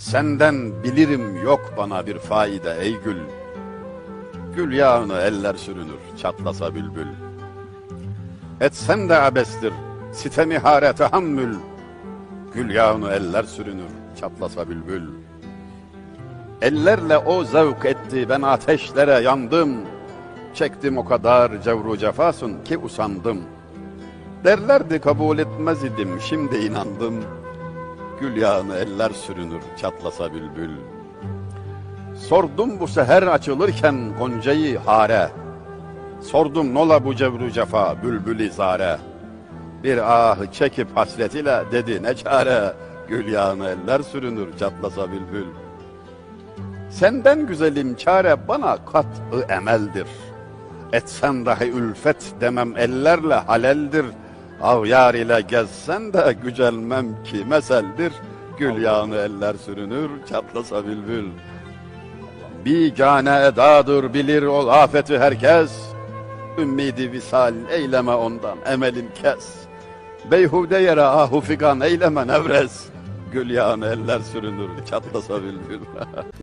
Senden bilirim yok bana bir faide ey gül. Gül yağını eller sürünür çatlasa bülbül. Etsem de abestir sitemi hare tahammül. Gül yağını eller sürünür çatlasa bülbül. Ellerle o zevk etti ben ateşlere yandım. Çektim o kadar cevru cefasın ki usandım. Derlerdi kabul etmez idim şimdi inandım. Gül yağını eller sürünür çatlasa bülbül. Sordum bu seher açılırken goncayı hare. Sordum nola bu cevru cefa bülbül zare. Bir ahı çekip hasret ile dedi ne çare. Gül yağını eller sürünür çatlasa bülbül. Senden güzelim çare bana kat'ı emeldir. Etsen dahi ülfet demem ellerle haleldir. Av yar ile gezsen de gücelmem ki meseldir. Gül yağını eller sürünür çatlasa bülbül. Bir cane edadır bilir ol afeti herkes. Ümmidi visal eyleme ondan emelin kes. Beyhude yere ahu figan eyleme nevres. Gül yağını eller sürünür çatlasa bülbül.